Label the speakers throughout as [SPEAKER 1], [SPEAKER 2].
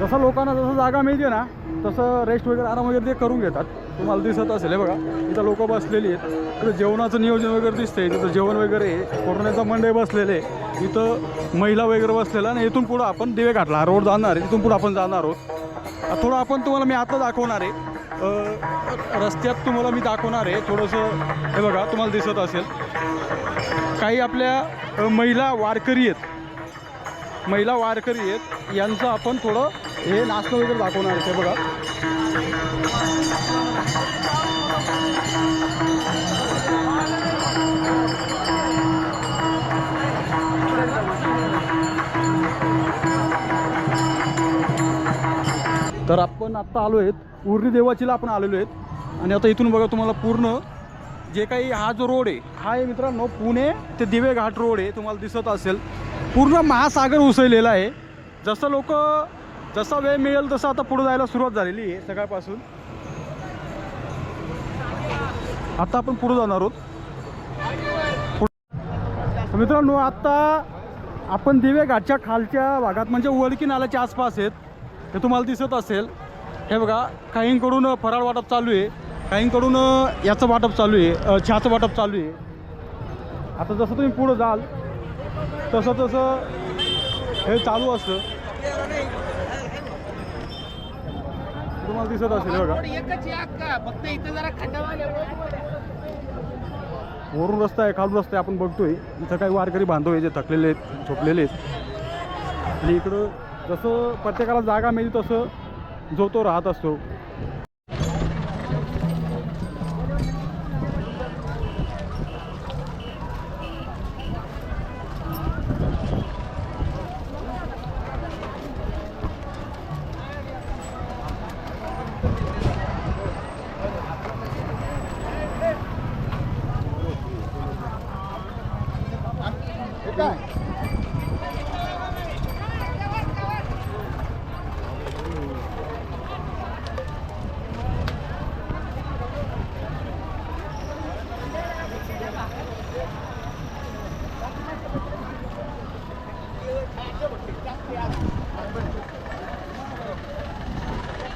[SPEAKER 1] जसं लोकांना जसं जागा मिळते ना तसं रेस्ट वगैरे आराम वगैरे ते करून घेतात. तुम्हाला दिसत असेल हे बघा इथं लोक बसलेली आहेत. तिथं जेवणाचं नियोजन वगैरे दिसतंय तिथं जेवण वगैरे आहे. कोरोनाचा मंडळ बसलेले आहे. इथं महिला वगैरे बसलेला आणि इथून पुढं आपण दिवे घाटला रोड जाणार आहे तिथून पुढं आपण जाणार आहोत. थोडं आपण तुम्हाला मी आता दाखवणार आहे. रस्त्यात तुम्हाला मी दाखवणार आहे. थोडंसं हे बघा तुम्हाला दिसत असेल. काही आपल्या महिला वारकरी आहेत. महिला वारकरी आहेत. यांचं आपण थोडं हे नाचणं वगैरे दाखवणार ते बघा. तर आपण आत्ता आलो आहेत उर्णी देवाचीला आपण आलेलो आहेत. आणि आता इथून बघा तुम्हाला पूर्ण जे काही हा जो रोड आहे हा आहे मित्रांनो पुणे ते दिवे घाट रोड आहे तुम्हाला दिसत असेल. पूर्ण महासागर उसळलेला आहे. जसं लोक जसा वेळ मिळेल तसं आता पुढे जायला सुरुवात झालेली आहे सकाळपासून. आता आपण पुढे जाणार आहोत. मित्रांनो आत्ता आपण दिवे घाटच्या खालच्या भागात म्हणजे वडकी नाल्याच्या आसपास आहेत. हे तुम्हाला दिसत असेल. हे बघा काहींकडून फराळ वाटप चालू आहे. काहींकडून याचं वाटप चालू आहे. अ, चहाचं वाटप चालू आहे. आता जसं तुम्ही पुढं जाल तसं तसं हे चालू असतं. तुम्हाला दिसत असेल बघा.
[SPEAKER 2] एकच आहे अक्का फक्त इथं जरा खड्डा
[SPEAKER 1] वरून रस्ता आहे खालून रस्ता आहे आपण बघतोय. इथं काही वारकरी बांधव आहे जे थकलेले आहेत झोपलेले आहेत. आणि इकडं जसं प्रत्येकाला जागा मिळेल तसं जो तो राहत असतो.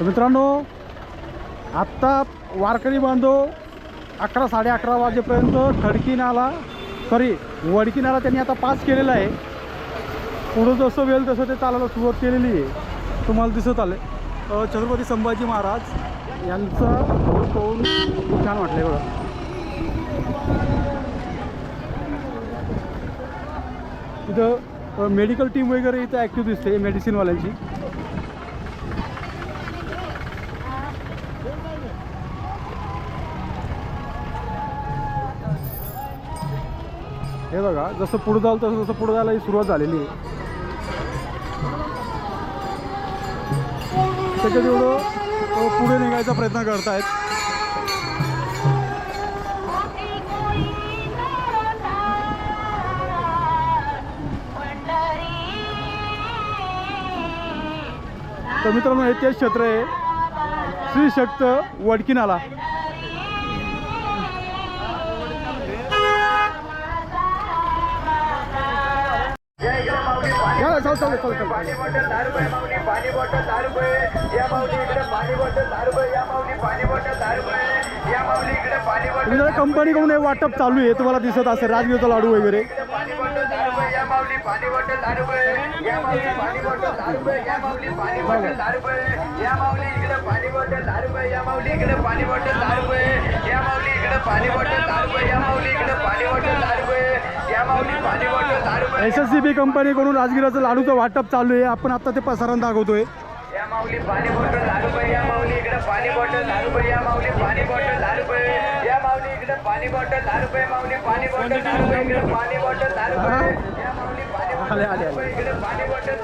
[SPEAKER 1] तर मित्रांनो आत्ता वारकरी बांधव अकरा साडे अकरा वाजेपर्यंत खडकी नाला सॉरी वडकी नाला त्यांनी आता पास केलेला आहे. पुढं जसं वेळ तसं ते चालायला सुरुवात केलेली आहे. तुम्हाला दिसत आलं आहे छत्रपती संभाजी महाराज यांचा पाहून खूप छान वाटलं आहे बघा. इथं मेडिकल टीम वगैरे इथं ॲक्टिव्ह दिसते मेडिसिनवाल्यांची हे बघा जसं पुढं जाल तसं तसं पुढं जायला ही सुरुवात झालेली आहे. त्याच्यात एवढं पुढे निघायचा प्रयत्न करतायत. तर मित्रांनो हे तेच क्षेत्र आहे. श्री शक्त वडकी
[SPEAKER 3] पाणी बॉटल दहा रुपये माऊली पाणी बॉटल दहा रुपये या माऊली इकडे पाणी बॉटल दहा रुपये या माऊली पाणी बॉटल दहा रुपये या माऊली इकडे पाणी बॉटल
[SPEAKER 1] तुमच्या कंपनीकडून हे वाटप चालू आहे तुम्हाला दिसत असेल राजगीरचा लाडू वगैरे
[SPEAKER 3] पाणी बॉटल दहा रुपये या माऊली पाणी बॉटल दहा रुपये या माऊली पाणी बॉटल दहा रुपये या माऊली पाणी बॉटल दहा रुपये या माऊली इकडे पाणी बॉटल दहा रुपये या माऊली इकडे पाणी बॉटल दहा रुपये या माऊली इकडे पाणी बॉटल दहा रुपये या माऊली इकडे पाणी बॉटल दहा रुपये
[SPEAKER 1] एस एस सी बी कंपनीकडून राजगिराचं लाडूचं वाटप चालू आहे. आपण आता ते प्रसारण दाखवतोय.
[SPEAKER 3] माऊली पाणी बॉटल
[SPEAKER 1] आले, आले,
[SPEAKER 3] इकडे पाणी बॉटल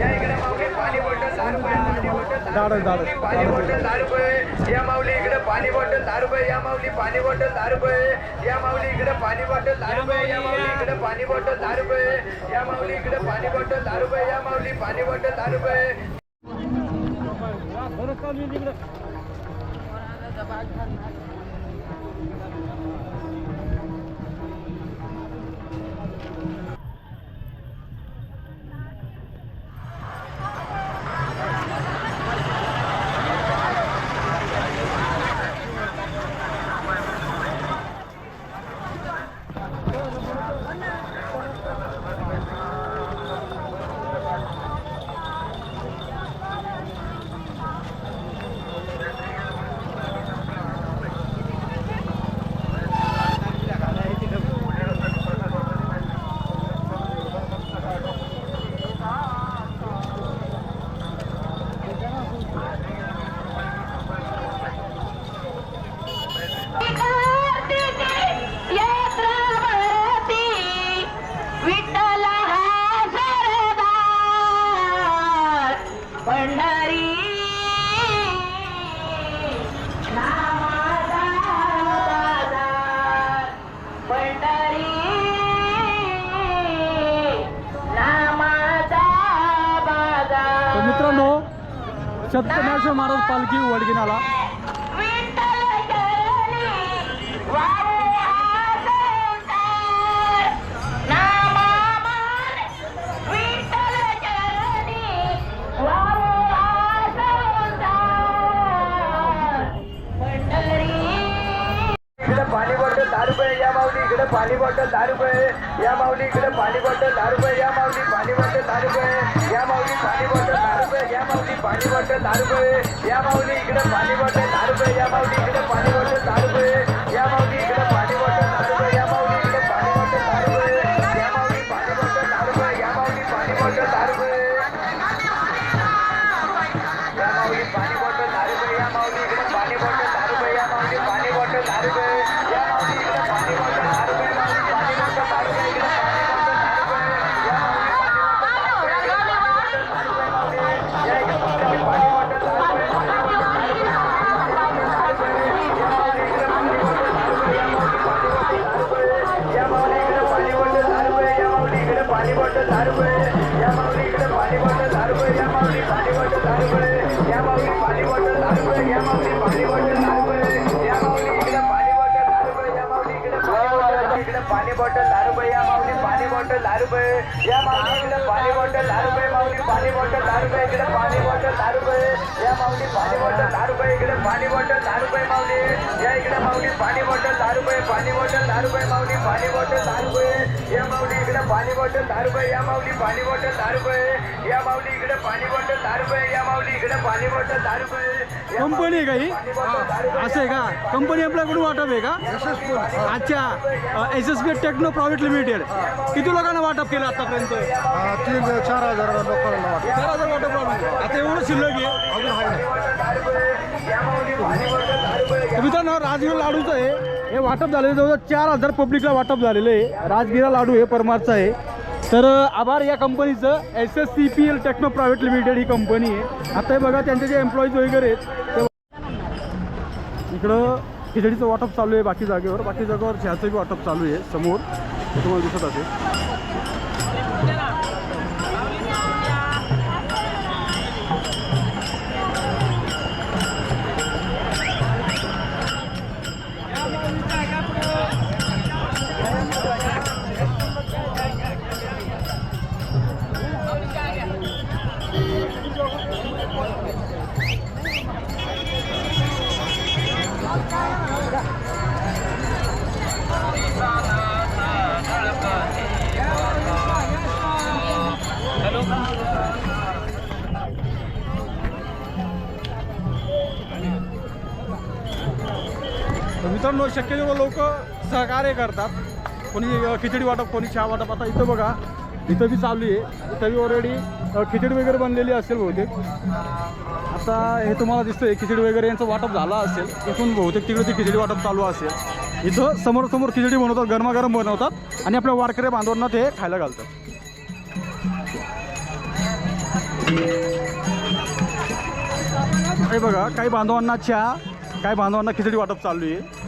[SPEAKER 3] या इकडे पाणी बॉटल पाणी बॉटल
[SPEAKER 1] दाडच, दाडच,
[SPEAKER 3] पाणी बॉटल दहा रुपये या माऊली इकडे पाणी बॉटल दहा रुपये या माऊली पाणी बॉटल दहा रुपये या माऊली इकडे पाणी बॉटल दहा रुपये या माऊली इकडे पाणी बॉटल दहा रुपये या माऊली इकडे पाणी बॉटल दहा रुपये या माऊली पाणी बॉटल दहा रुपये
[SPEAKER 1] मित्रांनो सत्यनारायण महाराज पालखी वडगिनाला.
[SPEAKER 3] दहा रुपये या माऊली इकडे पाणी बॉटल दहा रुपये या माऊली पाणी बॉटल दहा रुपये या माऊली पाणी बॉटल दहा रुपये या माऊली पाणी बॉटल दहा रुपये या माऊली इकडे पाणी बॉटल दहा रुपये या माऊली इकडे पाणी बॉटल दहा रुपये या माऊली इकडे पाणी बॉटल दहा रुपये या माऊली इकडे पाणी बॉटल दहा रुपये या माऊली पाणी बॉटल दहा रुपये या माऊली पाणी बॉटल दहा रुपये या माऊली पाणी बॉटल दहा रुपये माऊली पाणी बॉटल दहा रुपये इकडे पाणी बॉटल दहा रुपये. या माऊली पाणी बॉटल दहा रुपये इकडे पाणी बॉटल दहा रुपये माऊली. या इकडे माऊली पाणी बॉटल दहा रुपये पाणी बॉटल दहा रुपये माऊली पाणी बॉटल दहा रुपये. या माऊली इकडे पाणी बॉटल दहा रुपये. या माऊली पाणी बॉटल दहा रुपये. या माऊली इकडे पाणी बॉटल दहा रुपये या माऊली इकडे पाणी बॉटल दहा रुपये. या
[SPEAKER 1] कंपनी आहे का ही? असं आहे का? कंपनी आपल्याकडून वाटप आहे का? अच्छा. S S B techno private limited. किती लोकांना वाटप केलं आतापर्यंत?
[SPEAKER 4] तीन चार हजार लोकांना
[SPEAKER 1] चार हजार वाटप. आता एवढं शिल्लक आहे?
[SPEAKER 4] अजून आहे ना.
[SPEAKER 1] तर मित्रांनो राजगिरा लाडूचं आहे. हे वाटप झालेलं जवळजवळ चार हजार पब्लिकला वाटप झालेलं आहे. राजगिरा लाडू हे परमारचं आहे. तर आभार या कंपनीचं S S C P L techno private limited ही कंपनी आहे. आता हे बघा त्यांचे जे एम्प्लॉईज वगैरे आहेत ते इकडं खिचडीचं वाटप चालू आहे बाकी जागेवर. बाकी जागेवर चहाचं बी वाटप चालू आहे समोर. तुम्हाला दिसत असेल. मित्रांनो शक्यतो लोक सहकार्य करतात. कोणी खिचडी वाटप कोणी चहा वाटप. आता इथं बघा इथं बी चालू आहे. इथं बी ऑलरेडी खिचडी वगैरे बनलेली असेल बहुतेक. आता हे तुम्हाला दिसतंय खिचडी वगैरे यांचं वाटप झालं असेल. इथून बहुतेक तिकडे ती खिचडी वाटप चालू असेल. इथं समोर समोर खिचडी बनवतात गरमागरम बनवतात आणि आपल्या वारकरे बांधवांना ते खायला घालतात. हे बघा काही बांधवांना चहा काही बांधवांना खिचडी वाटप चालू आहे.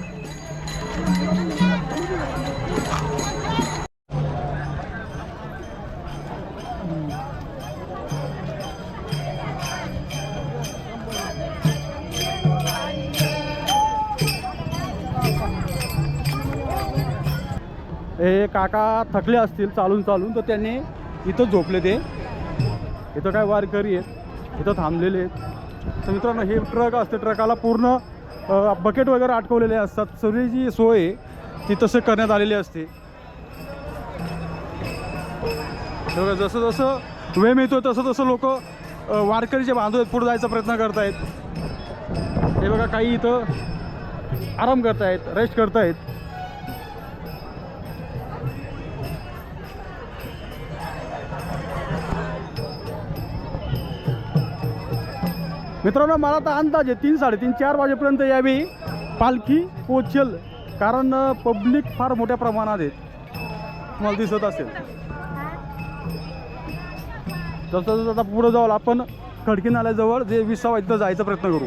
[SPEAKER 1] हे काका थकले असतील चालून चालून तर त्यांनी इथं झोपले ते. इथं काय वारकरी आहेत इथं थांबलेले आहेत. तर मित्रांनो हे ट्रक असते ट्रकाला पूर्ण बकेट वगैरे अटकवलेले असतात. सगळी जी सोय आहे ती तसं करण्यात आलेली असते. हे बघा जसं जसं वेळ मिळतो तसं तसं लोक वारकरी जे बांधव आहेत पुढे जायचा प्रयत्न करतायत. हे बघा काही इथं आराम करतायत रेस्ट करतायत. मित्रांनो मला तर अंदाज आहे तीन साडेतीन चार वाजेपर्यंत यावी. पालखी पोचेल कारण पब्लिक फार मोठ्या प्रमाणात आहेत तुम्हाला दिसत असेल. जसं जसं आता पुढं जाऊ आपण खडकी नाल्याजवळ जे विसावा इथं जायचा प्रयत्न करू.